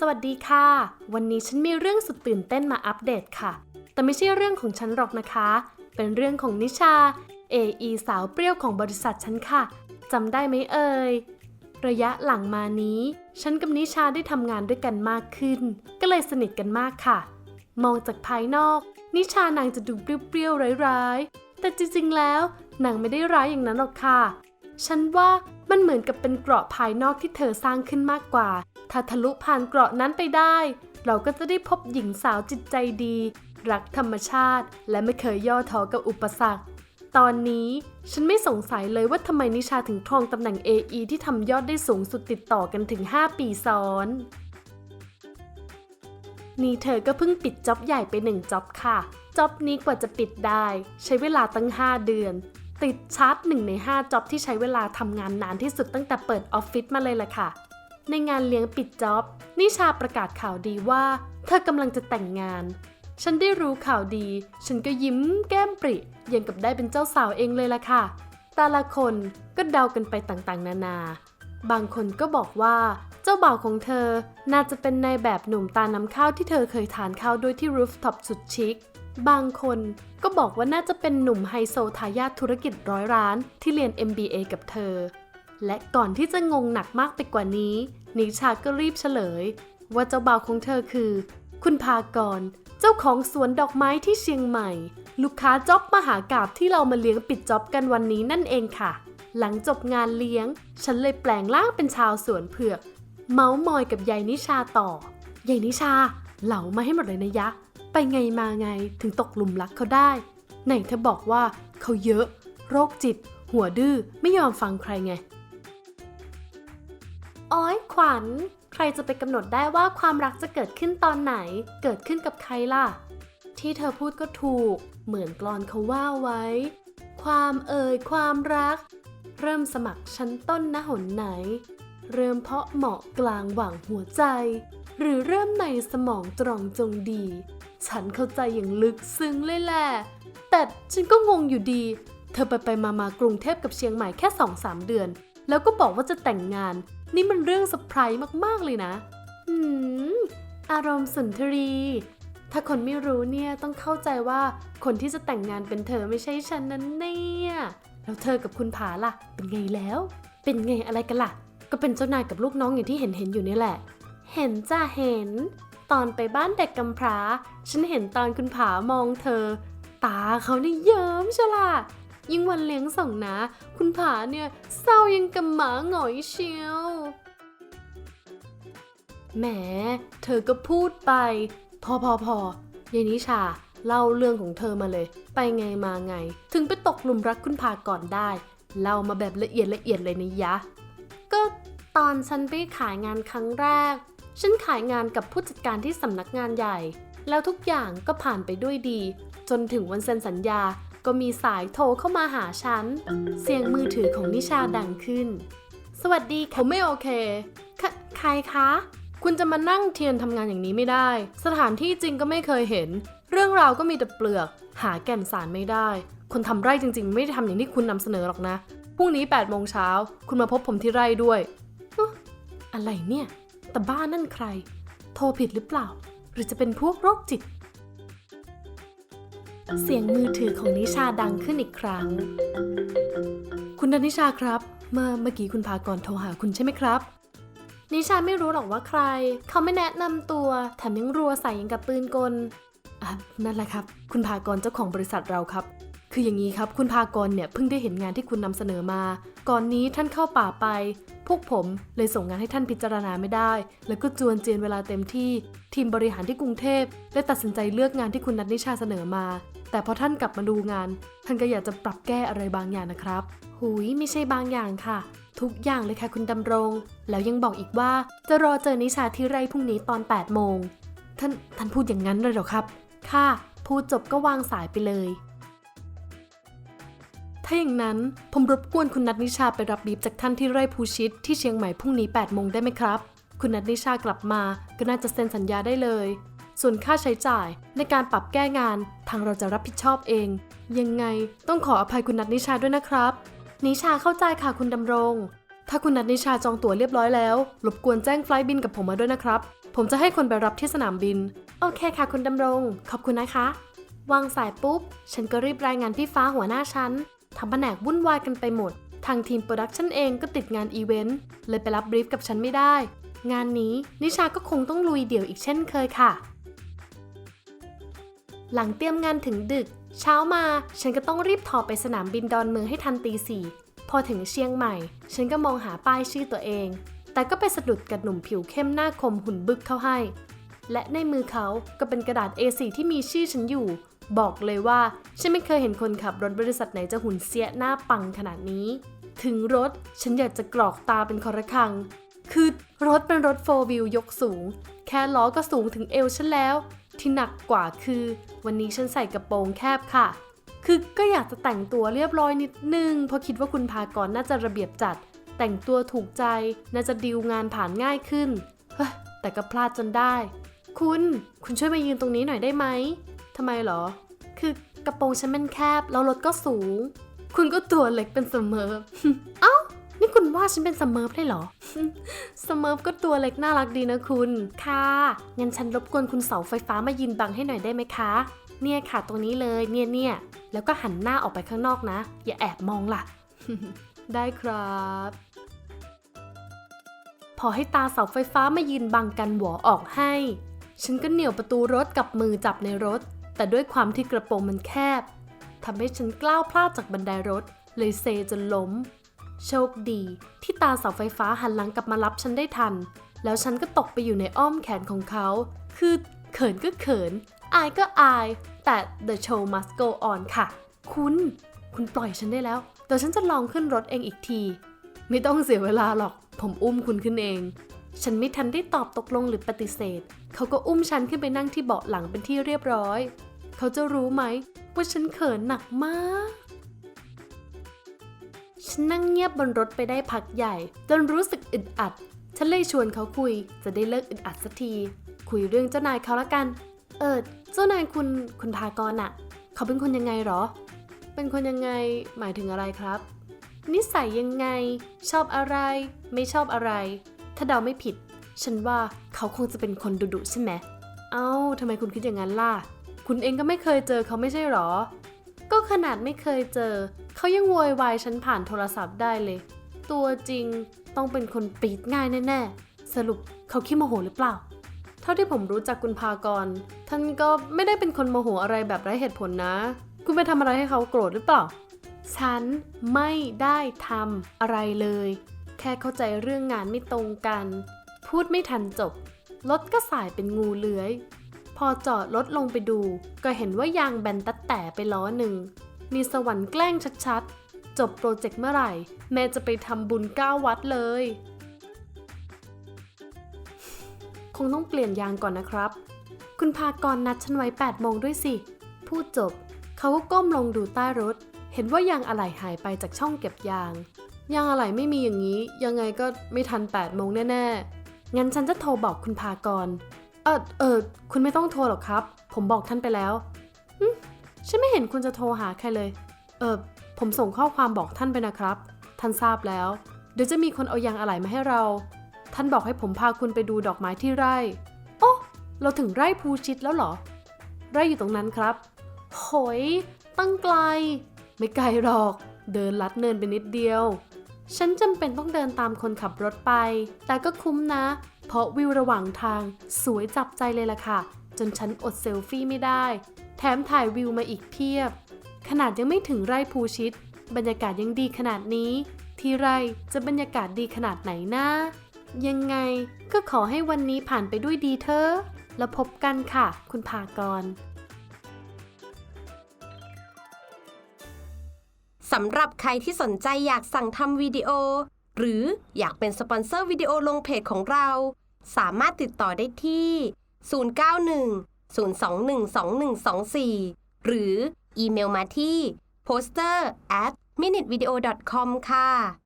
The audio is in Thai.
สวัสดีค่ะ วันนี้ฉันมีเรื่องสุดตื่นเต้นมาอัปเดตค่ะ แต่ไม่ใช่เรื่องของฉันหรอกนะคะ เป็นเรื่องของนิชา AE สาวเปรี้ยวของบริษัทฉันค่ะจำได้ไหมเอ่ย ระยะหลังมานี้ ฉันกับนิชาได้ทำงานด้วยกันมากขึ้น ก็เลยสนิทกันมากค่ะ มองจากภายนอก นิชานางจะดูเปรี้ยวๆร้ายๆ แต่จริงๆแล้วนางไม่ได้ร้ายอย่างนั้นหรอกค่ะ ฉันว่ามันเหมือนกับเป็นเกราะภายนอกที่เธอสร้างขึ้นมากกว่า ถ้าทะลุผ่านเกราะนั้นไปได้ เราก็จะได้พบหญิงสาวจิตใจดี รักธรรมชาติ และไม่เคยย่อท้อกับอุปสรรค ตอนนี้ฉันไม่สงสัยเลยว่าทำไมนิชาถึงครองตำแหน่ง AE ที่ทำยอดได้สูงสุดติดต่อกันถึง 5 ปีซ้อนนี่เธอก็เพิ่งปิดจ็อบใหญ่ไปหนึ่งจ็อบค่ะจ็อบนี้กว่าจะปิดได้ ใช้เวลาตั้ง 5 เดือน ติดชาร์จหนึ่งใน5จ็อบที่ใช้เวลาทำงานนานที่สุดตั้งแต่เปิดออฟฟิศมาเลยล่ะค่ะ ในงานเลี้ยงปิดจ็อบ นิชาประกาศข่าวดีว่า เธอกำลังจะแต่งงาน ฉันได้รู้ข่าวดี ฉันก็ยิ้มแก้มปริยังกับได้เป็นเจ้าสาวเองเลยล่ะค่ะ แต่ละคนก็เดากันไปต่างๆ นานา บางคนก็บอกว่าเจ้าบ่าวของเธอน่าจะเป็นนายแบบหนุ่มตาน้ำข้าวที่เธอเคยทานข้าวด้วยที่รูฟท็อปสุดชิค บางคนก็บอกว่าน่าจะเป็นหนุ่มไฮโซทายาทธุรกิจร้อยร้านที่เรียน MBA กับเธอ และก่อนที่จะงงหนักมากไปกว่านี้ นิชาก็รีบเฉลย ว่าเจ้าบ่าวของเธอคือ คุณพากร เจ้าของสวนดอกไม้ที่เชียงใหม่ ลูกค้าจ็อบมหากาบที่เรามาเลี้ยงปิดจ็อบกันวันนี้นั่นเองค่ะ หลังจบงานเลี้ยง ฉันเลยแปลงร่างเป็นชาวสวนเผือก เมาส์มอยกับยายนิชาต่อยายนิชา เหลามาให้หมดเลยนะยะ ไปไงมาไงถึงตกหลุมรักเขาได้ ไหนเธอบอกว่าเขาเยอะ โรคจิต หัวดื้อไม่ยอมฟังใครไง ขวัญ ใครจะไปกำหนดได้ว่าความรักจะเกิดขึ้นตอนไหน เกิดขึ้นกับใครล่ะ ที่เธอพูดก็ถูก เหมือนกลอนเขาว่าไว้ ความเอ่ยความรัก เริ่มสมัครชั้นต้นนะหนไหน เริ่มเพาะเหมาะกลางหว่างหัวใจ หรือเริ่มในสมองตรองจงดี ฉันเข้าใจอย่างลึกซึ้งเลยแหละ แต่ฉันก็งงอยู่ดี เธอไปไปมามากรุงเทพกับเชียงใหม่แค่สองสามเดือน แล้วก็บอกว่าจะแต่งงาน นี่มันเรื่องเซอร์ไพรส์มากๆเลยนะหืม อารมณ์สุนทรี ถ้าคนไม่รู้เนี่ยต้องเข้าใจว่าคนที่จะแต่งงานเป็นเธอไม่ใช่ฉันนั้นเนี่ย แล้วเธอกับคุณผาล่ะ เป็นไงแล้ว เป็นไงอะไรกันล่ะ ก็เป็นเจ้านายกับลูกน้องอย่างที่เห็นเห็นอยู่นี่แหละ เห็นจ้าเห็น ตอนไปบ้านเด็กกำพร้า ฉันเห็นตอนคุณผามองเธอ ตาเขานี่เยิ้มใช่ล่ะ ยิ่งวันเลี้ยงส่งนะ คุณผาเนี่ยเศร้ายังกับหมาหงอยเชียวแหม เธอก็พูดไป พอพอพอยายนิชาเล่าเรื่องของเธอมาเลย ไปไงมาไง ถึงไปตกหลุมรักคุณพาก่อนได้ เล่ามาแบบละเอียดละเอียดเลยนะยะ ก็ตอนฉันไปขายงานครั้งแรก ฉันขายงานกับผู้จัดการที่สำนักงานใหญ่ แล้วทุกอย่างก็ผ่านไปด้วยดี จนถึงวันเซ็นสัญญา ก็มีสายโทรเข้ามาหาฉัน เสียงมือถือของนิชาดังขึ้น สวัสดีค่ะผมไม่โอเคคใครคะ คุณจะมานั่งเทียนทำงานอย่างนี้ไม่ได้ สถานที่จริงก็ไม่เคยเห็น เรื่องราวก็มีแต่เปลือก หาแก่นสารไม่ได้ คนทำไร่จริง ๆ ไม่ได้ทำอย่างที่คุณนำเสนอหรอกนะ พรุ่งนี้8โมงเช้าคุณมาพบผมที่ไร่ด้วยอ๊ะอะไรเนี่ย แต่บ้านนั่นใคร โทรผิดหรือเปล่า หรือจะเป็นพวกโรคจิต เสียงมือถือของนิชาดังขึ้นอีกครั้ง คุณดนิชาครับ เมื่อเมื่อกี้คุณพากรโทรหาคุณใช่ไหมครับ นิชาไม่รู้หรอกว่าใคร เขาไม่แนะนำตัว แถมยังรัวใส่ยังกับปืนกล อะ นั่นแหละครับ คุณพากรเจ้าของบริษัทเราครับ คืออย่างนี้ครับ คุณพากรเนี่ยเพิ่งได้เห็นงานที่คุณนำเสนอมา ก่อนนี้ท่านเข้าป่าไป พวกผมเลยส่งงานให้ท่านพิจารณาไม่ได้ แล้วก็จวนเจียนเวลาเต็มที่ ทีมบริหารที่กรุงเทพได้ตัดสินใจเลือกงานที่คุณนัทนิชาเสนอมา แต่พอท่านกลับมาดูงาน ท่านก็อยากจะปรับแก้อะไรบางอย่างนะครับ หุยไม่ใช่บางอย่างค่ะ ทุกอย่างเลยค่ะคุณดำรง แล้วยังบอกอีกว่าจะรอเจอนิชาที่ไร่พรุ่งนี้ตอน8โมงท่านท่านพูดอย่างนั้นเลยเหรอครับ ค่ะ พูดจบก็วางสายไปเลย ถ้าอย่างนั้นผมรบกวนคุณนัทนิชาไปรับบีบจากท่านที่ไร่ภูชิตที่เชียงใหม่พรุ่งนี้8โมงได้ไหมครับ คุณนัทนิชากลับมาก็น่าจะเซ็นสัญญาได้เลย ส่วนค่าใช้จ่ายในการปรับแก้งานทางเราจะรับผิดชอบเอง ยังไงต้องขออภัยคุณนัทนิชาด้วยนะครับ นิชาเข้าใจค่ะคุณดำรง ถ้าคุณนัทนิชาจองตั๋วเรียบร้อยแล้วรบกวนแจ้งไฟล์บินกับผมมาด้วยนะครับ ผมจะให้คนไปรับที่สนามบิน โอเคค่ะคุณดำรง ขอบคุณนะคะ วางสายปุ๊บ ฉันก็รีบรายงานพี่ฟ้าหัวหน้าฉัน ทำแผนกวุ่นวายกันไปหมด ทางทีมโปรดักชันเองก็ติดงานอีเวนต์เลยไปรับบรีฟกับฉันไม่ได้ งานนี้นิชาก็คงต้องลุยเดี่ยวอีกเช่นเคยค่ะ หลังเตรียมงานถึงดึก เช้ามาฉันก็ต้องรีบถอไปสนามบินดอนเมืองให้ทันตีสี่พอถึงเชียงใหม่ ฉันก็มองหาป้ายชื่อตัวเอง แต่ก็ไปสะดุดกับหนุ่มผิวเข้มหน้าคมหุ่นบึกเข้าให้ และในมือเขาก็เป็นกระดาษ A4 ที่มีชื่อฉันอยู่ บอกเลยว่า ฉันไม่เคยเห็นคนขับรถบริษัทไหนจะหุ่นเสียหน้าปังขนาดนี้ ถึงรถฉันอยากจะกรอกตาเป็นคอระคัง คือรถเป็นรถโฟวิวยกสูง แค่ล้อก็สูงถึงเอวฉันแล้ว ที่หนักกว่าคือ วันนี้ฉันใส่กระโปรงแคบค่ะ คือก็อยากจะแต่งตัวเรียบร้อยนิดนึงเพราะคิดว่าคุณพากรน่าจะระเบียบจัด แต่งตัวถูกใจน่าจะดีลงานผ่านง่ายขึ้นแต่ก็พลาดจนได้ คุณ คุณช่วยมายืนตรงนี้หน่อยได้ไหม ทำไมเหรอ คือกระโปรงฉันมันแคบ แล้วรถก็สูง คุณก็ตัวเล็กเป็นเสมอเอ้า นี่คุณว่าฉันเป็นสเมิร์ฟได้เหรอ สเมิร์ฟก็ตัวเล็กน่ารักดีนะคุณ ค่ะ งั้นฉันรบกวนคุณเสาไฟฟ้ามายืนบังให้หน่อยได้ไหมคะ เนี่ยค่ะตรงนี้เลย เนี่ยเนี่ย แล้วก็หันหน้าออกไปข้างนอกนะ อย่าแอบมองล่ะ ได้ครับ พอให้ตาเสาไฟฟ้ามายืนบังกันหัวออกให้ ฉันก็เหนี่ยวประตูรถกับมือจับในรถ แต่ด้วยความที่กระโปรงมันแคบทำให้ฉันกล้าวพลาดจากบันไดรถ เลยเซจนล้ม โชคดีที่ตาเสาไฟฟ้าหันหลังกลับมารับฉันได้ทัน แล้วฉันก็ตกไปอยู่ในอ้อมแขนของเขา คือเขินก็เขิน อายก็อาย แต่ the show must go on ค่ะ คุณ คุณปล่อยฉันได้แล้ว เดี๋ยวฉันจะลองขึ้นรถเองอีกที ไม่ต้องเสียเวลาหรอก ผมอุ้มคุณขึ้นเอง ฉันไม่ทันได้ตอบตกลงหรือปฏิเสธ เขาก็อุ้มฉันขึ้นไปนั่งที่เบาะหลังเป็นที่เรียบร้อย เขาจะรู้ไหม ว่าฉันเขินหนักมาก ฉันนั่งเงียบบนรถไปได้พักใหญ่ จนรู้สึกอึดอัด ฉันเลยชวนเขาคุย จะได้เลิกอึดอัดสักที คุยเรื่องเจ้านายเขาละกัน เออเจ้านายคุณคุณพากรอะเขาเป็นคนยังไงหรอ เป็นคนยังไงหมายถึงอะไรครับ นิสัยยังไง ชอบอะไร ไม่ชอบอะไร ถ้าเดาไม่ผิด ฉันว่าเขาคงจะเป็นคนดุดุใช่ไหม เอ้าทำไมคุณคิดอย่างนั้นล่ะ คุณเองก็ไม่เคยเจอเขาไม่ใช่หรอ ก็ขนาดไม่เคยเจอ เขายังโวยวายฉันผ่านโทรศัพท์ได้เลย ตัวจริงต้องเป็นคนปีดง่ายแน่ๆ สรุปเขาขี้โมโหหรือเปล่า เท่าที่ผมรู้จักคุณพากร ท่านก็ไม่ได้เป็นคนโมโหอะไรแบบไร้เหตุผลนะ คุณไปทำอะไรให้เขาโกรธหรือเปล่า ฉันไม่ได้ทำอะไรเลย แค่เข้าใจเรื่องงานไม่ตรงกัน พูดไม่ทันจบรถก็สายเป็นงูเลื้อย พอจอดรถลงไปดู ก็เห็นว่ายางแบนตัดแต่ไปล้อหนึ่งมีสวรรค์แกล้งชัดๆ จบโปรเจกต์เมื่อไหร่ แม่จะไปทำบุญก้าวัดเลย คงต้องเปลี่ยนยางก่อนนะครับ คุณพากรนัดฉันไว้8โมงด้วยสิ พูดจบ เขาก็ก้มลงดูใต้รถ เห็นว่ายางอะไหล่หายไปจากช่องเก็บยาง ยางอะไหล่ไม่มีอย่างนี้ ยังไงก็ไม่ทัน8โมงแน่ๆ งั้นฉันจะโทรบอกคุณพากร เออเออคุณไม่ต้องโทรหรอกครับ ผมบอกท่านไปแล้วฉันไม่เห็นคุณจะโทรหาใครเลย เออผมส่งข้อความบอกท่านไปนะครับ ท่านทราบแล้ว เดี๋ยวจะมีคนเอายางอะไหล่มาให้เรา ท่านบอกให้ผมพาคุณไปดูดอกไม้ที่ไร่โอ้เราถึงไร่ภูชิตแล้วเหรอ ไร่อยู่ตรงนั้นครับ โหย ตั้งไกล ไม่ไกลหรอก เดินลัดเนินไปนิดเดียว ฉันจำเป็นต้องเดินตามคนขับรถไป แต่ก็คุ้มนะ เพราะวิวระหว่างทางสวยจับใจเลยล่ะค่ะ จนฉันอดเซลฟี่ไม่ได้ แถมถ่ายวิวมาอีกเพียบ ขนาดยังไม่ถึงไร่ภูชิต บรรยากาศยังดีขนาดนี้ ที่ไร่จะบรรยากาศดีขนาดไหนนะ ยังไงก็ขอให้วันนี้ผ่านไปด้วยดีเถอะแล้วพบกันค่ะ คุณภากรสำหรับใครที่สนใจอยากสั่งทำวิดีโอ หรืออยากเป็นสปอนเซอร์วิดีโอลงเพจของเรา สามารถติดต่อได้ที่ 091 021 2124 หรืออีเมลมาที่ poster at minutevideo.com ค่ะ